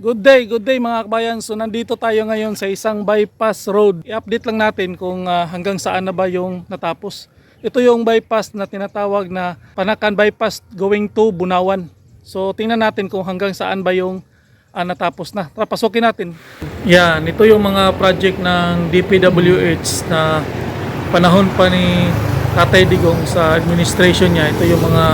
Good day, good day mga kabayan. So nandito tayo ngayon sa isang bypass road. I-update lang natin kung ah, hanggang saan na ba yung natapos. Ito yung bypass na tinatawag na Panakan Bypass going to Bunawan. So tingnan natin kung hanggang saan ba yung ah, natapos na. Tara, pasukin natin. Yan, ito yung mga project ng DPWH na panahon pa ni Tatay Digong sa administration niya. Ito yung mga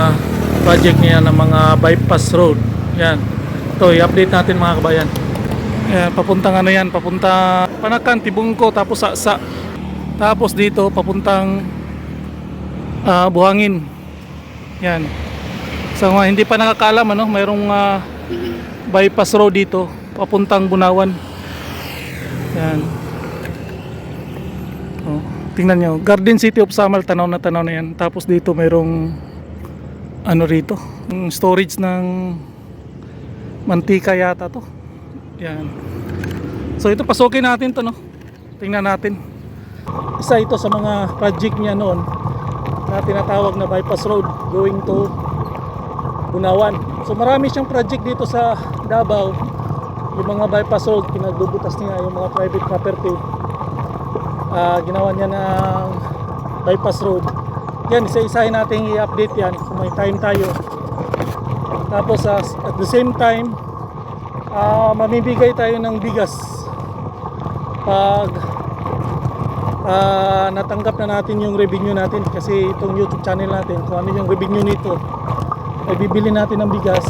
project niya ng mga bypass road. Yan. Ito, i-update natin mga kabayan. Yan, papuntang ano yan, papunta Panakan, Tibungko, tapos Saksa. Tapos dito, papuntang ah, Buhangin. Yan. Sa mga hindi pa nakakaalam, ano, mayroong ah, bypass road dito, papuntang Bunawan. Yan. Oh, tingnan nyo, Garden City of Samal, tanaw na tanaw na yan. Tapos dito mayroong ano rito, storage ng mantika yata to. Yan. So ito pasukin natin to no. Tingnan natin. Isa ito sa mga project niya noon na tinatawag na bypass road going to Bunawan. So marami siyang project dito sa Davao. Yung mga bypass road, pinagbubutas niya yung mga private property. Ah, ginawa niya ng bypass road. Yan, isa-isahin natin i-update yan kung may time tayo. Tapos ah, at the same time, ah, mamibigay tayo ng bigas. Pag ah, natanggap na natin yung revenue natin kasi itong YouTube channel natin kung ano yung revenue nito ay bibili natin ng bigas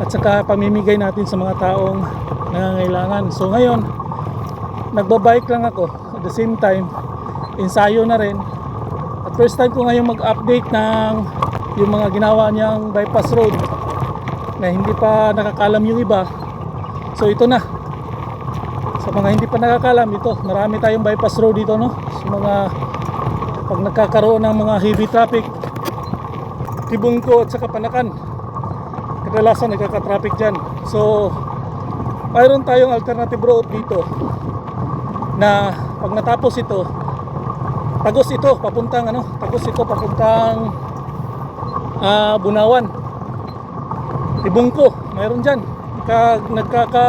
at saka pamimigay natin sa mga taong nangangailangan. So ngayon nagbabike lang ako. At the same time ensayo na rin. At first time ko ngayon mag-update ng yung mga ginawa niyang bypass road na hindi pa nakakalam yung iba. So ito na. Sa mga hindi pa nakakalam ito marami tayong bypass road dito no? Sa mga pag nagkakaroon ng mga heavy traffic Tibungko at saka Panakan kadalasan nagkaka-traffic dyan. So mayroon tayong alternative road dito na pag natapos ito tagos ito papuntang ano tagos ito papuntang ah, Bunawan. Tibungko mayroon dyan. Nagka, nagkaka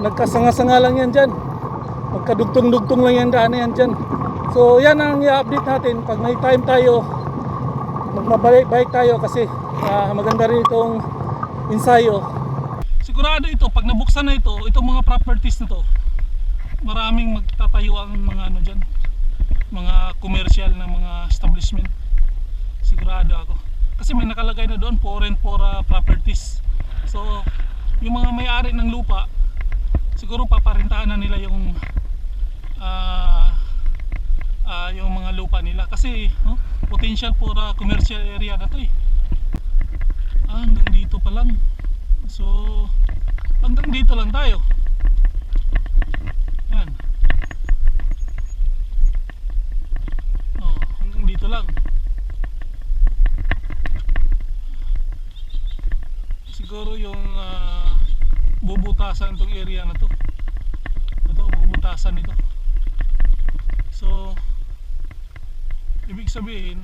nagkasanga-sanga lang yan dyan. Magkadugtong-dugtong lang yan daan yan dyan. So yan ang i-update natin. Pag may time tayo magmabalik tayo kasi ah, maganda rin itong ensayo. Sigurado ito pag nabuksan na ito itong mga properties na to maraming magtatayo ang mga ano dyan. Mga commercial na mga establishment. Sigurado ako kasi may nakalagay na doon foreign for ah, properties. So yung mga may-ari ng lupa siguro paparintahan na nila yung ah ah, yung mga lupa nila. Kasi no, potential for ah, commercial area na to eh. Ah, hanggang dito pa lang. So hanggang dito lang tayo yan oh, hanggang dito lang siguro yung ah, bubutasan tong area na to. Ito bubutasan ito. So ibig sabihin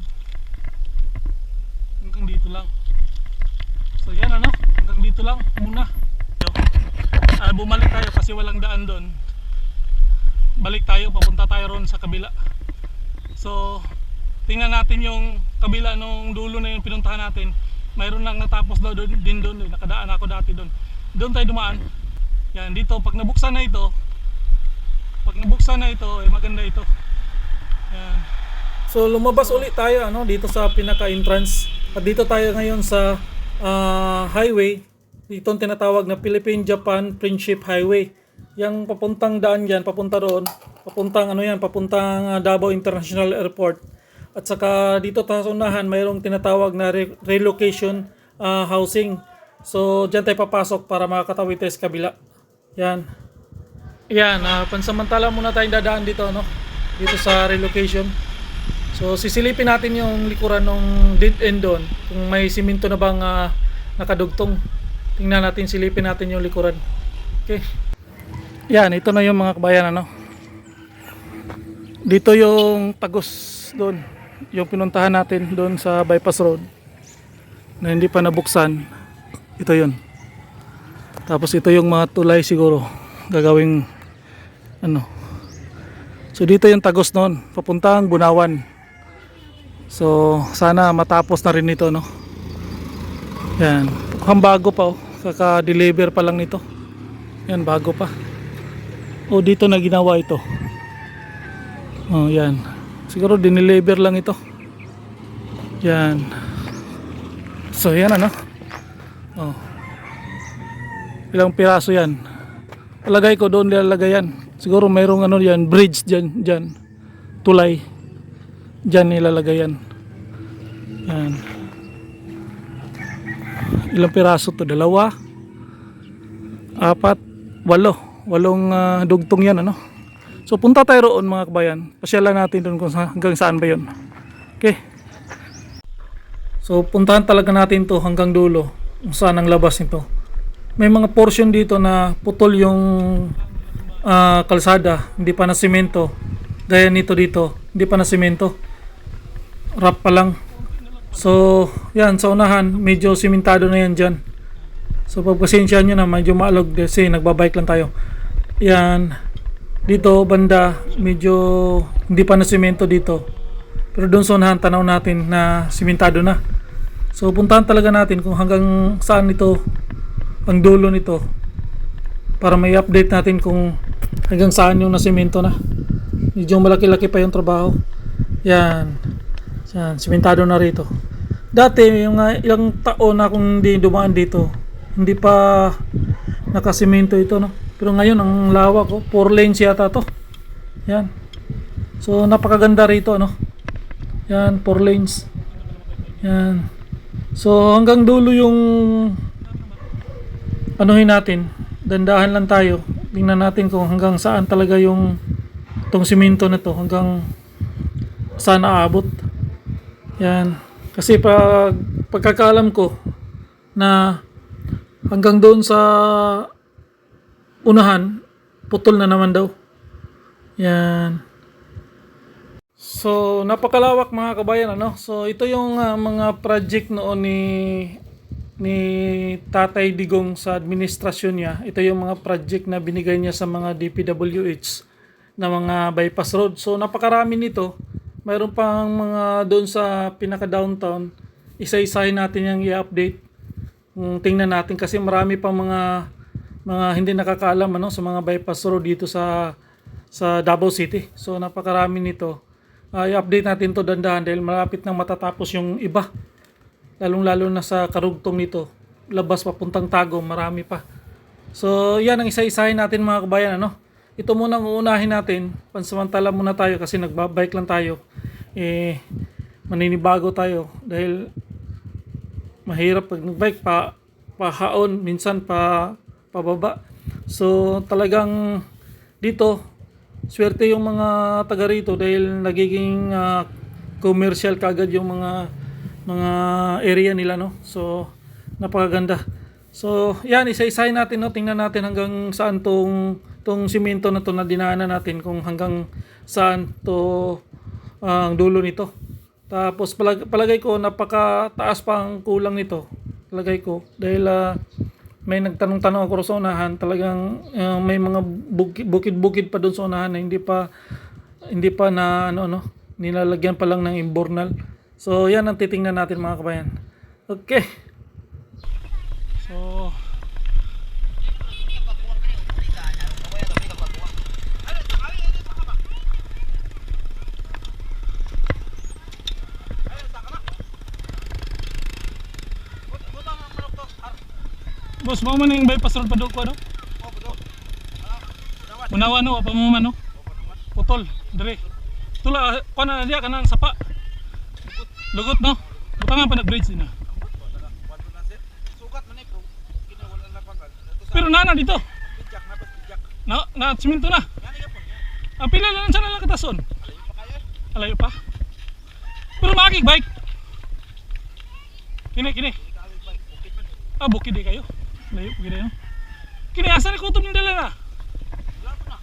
hanggang dito lang. So yan ano hanggang dito lang muna. Ah, bumalik tayo kasi walang daan doon. Balik tayo papunta tayo ron sa kabila. So tingnan natin yung kabila nung dulo na yung pinuntahan natin. Mayroon lang natapos daw doon, din doon eh. nakadaan ako dati doon. Doon tayo dumaan yan dito pag nabuksan na ito pag nabuksan na ito eh maganda ito. Yan. So lumabas ulit tayo ano dito sa pinaka entrance at dito tayo ngayon sa ah, highway. Dito tinatawag na Philippine Japan Friendship Highway. Yung papuntang daan yan papunta roon papuntang ano yan papuntang ah, Davao International Airport. At saka dito sa unahan mayroong tinatawag na re- relocation ah, housing. So dyan tayo papasok para makakatawid tayo sa kabila yan. Yan ah, pansamantala muna tayong dadaan dito no? Dito sa relocation. So sisilipin natin yung likuran ng dead end doon. Kung may simento na bang ah, nakadugtong. Tingnan natin silipin natin yung likuran. Okay. Yan ito na yung mga kabayan ano dito yung tagos doon. Yung pinuntahan natin doon sa bypass road na hindi pa nabuksan. Ito yun Tapos ito yung mga tulay siguro gagawing ano. So dito yung tagos noon, papuntang Bunawan. So sana matapos na rin ito no. Yan, mukhang bago pa oh. Kaka-deliver pa lang nito. Yan, bago pa. O dito na ginawa ito. Oh, yan. Siguro dineliver lang ito. Yan. So yan ano. Oh. Ilang piraso yan. Palagay ko doon nilalagay yan. Siguro mayroong ano yan, bridge dyan, dyan. Tulay. Dyan nilalagay yan. Yan. Ilang piraso to? Dalawa? Apat? Walo. Walong ah, dugtong yan ano. So punta tayo roon mga kabayan. Pasyalan natin doon kung sa, hanggang saan ba yun. Okay. So puntahan talaga natin to hanggang dulo kung saan ang labas nito. May mga portion dito na putol yung ah, kalsada, hindi pa na simento. Gaya nito dito, hindi pa na simento. Wrap pa lang. So, yan, sa unahan, medyo simentado na yan dyan. So, pagpasensya nyo na, medyo maalog kasi nagbabike lang tayo. Yan, dito, banda, medyo hindi pa na simento dito. Pero doon sa unahan, tanaw natin na simentado na. So, puntahan talaga natin kung hanggang saan ito, ang dulo nito. Para may update natin kung hanggang saan yung nasimento na. Medyo malaki-laki pa yung trabaho. Yan. Yan, simentado na rito. Dati, yung uh, ilang taon na akong hindi dumaan dito, hindi pa nakasimento ito, no? Pero ngayon, ang lawak, oh, 4 lanes yata to. Yan. So, napakaganda rito, no? Yan, 4 lanes. Yan. So, hanggang dulo yung anuhin natin. Dandahan lang tayo. Tingnan natin kung hanggang saan talaga yung tong simento na to. Hanggang saan aabot. Yan. Kasi pag pagkakaalam ko na hanggang doon sa unahan, putol na naman daw. Yan. So, napakalawak mga kabayan ano. So, ito yung ah, mga project noon ni ni Tatay Digong sa administrasyon niya. Ito yung mga project na binigay niya sa mga DPWH na mga bypass road. So, napakarami nito. Mayroon pang mga doon sa pinaka downtown. Isa-isahin natin yung i-update. Kung tingnan natin kasi marami pang mga mga hindi nakakaalam ano sa mga bypass road dito sa sa Davao City. So napakarami nito. Uh, i-update natin to dandahan dahil malapit nang matatapos yung iba. Lalong-lalo na sa karugtong nito. Labas papuntang Tago, marami pa. So yan ang isa-isahin natin mga kabayan ano. Ito muna ang uunahin natin. Pansamantala muna tayo kasi nagbabike lang tayo. Eh maninibago tayo dahil mahirap pag nagbike pa pahaon minsan pa pababa. So talagang dito swerte yung mga taga rito dahil nagiging ah, commercial kagad yung mga mga area nila no. So napakaganda. So yan isa-isahin natin no. Tingnan natin hanggang saan tong tong simento na to na dinaanan natin kung hanggang saan to ah, ang dulo nito. Tapos palag, palagay ko napakataas pa ang kulang nito. Palagay ko dahil ah, may nagtanong-tanong ako sa unahan, talagang uh, may mga buki- bukid-bukid pa doon sa unahan na hindi pa hindi pa na ano ano nilalagyan pa lang ng imbornal. So yan ang titingnan natin mga kabayan. Okay. So Boss, mo man yung bypass road pa doon ko ano? Unawa no, apa mo man no? Putol, dire. Tula, kana na diya kanang sapa. Lugot no? Butangan pa nag-bridge din na. Eh, pero na nana dito. Na. Na, na siminto na. Ang pila lang sana lang katason. Alayo pa kayo. Pero makikig bike. Kini, kini. Man. Ah, bukid di kayo. Layo, bukid na yun. Kini, asa ni kutob ni dala na? Wala po na.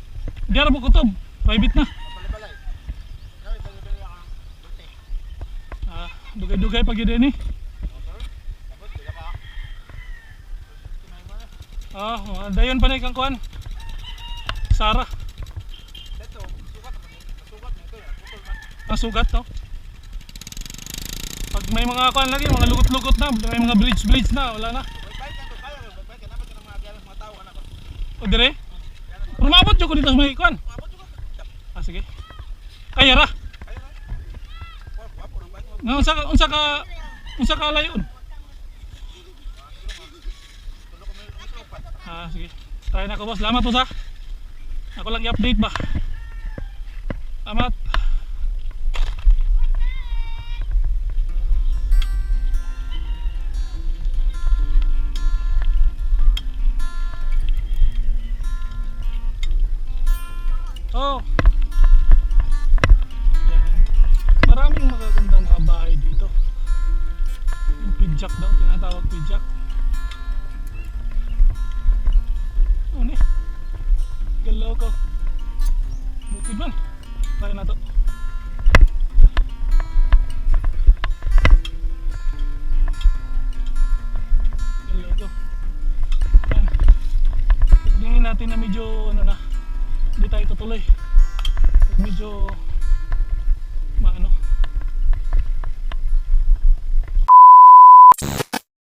Di ara mo kutob. Private na. Dugay-dugay pag yun eh. Ah, oh, dayon pa na ikang kuan. Sara, Ito, sugat. Sugat na ito. yan. Putol man. ang sugat to. Pag may mga kuan lagi, mga lugot-lugot na, may mga bleach-bleach na, wala na. O dire? Rumabot jud ko dito sa may kuan. Ah, sige. Kaya ra. Kaya na. Wow, wapo ng bike mo. Nga unsa ka unsa ka unsa ka layon? Ah, sige. Try na ko boss. Salamat boss ha. Ako lang i-update ba. Salamat. Oh.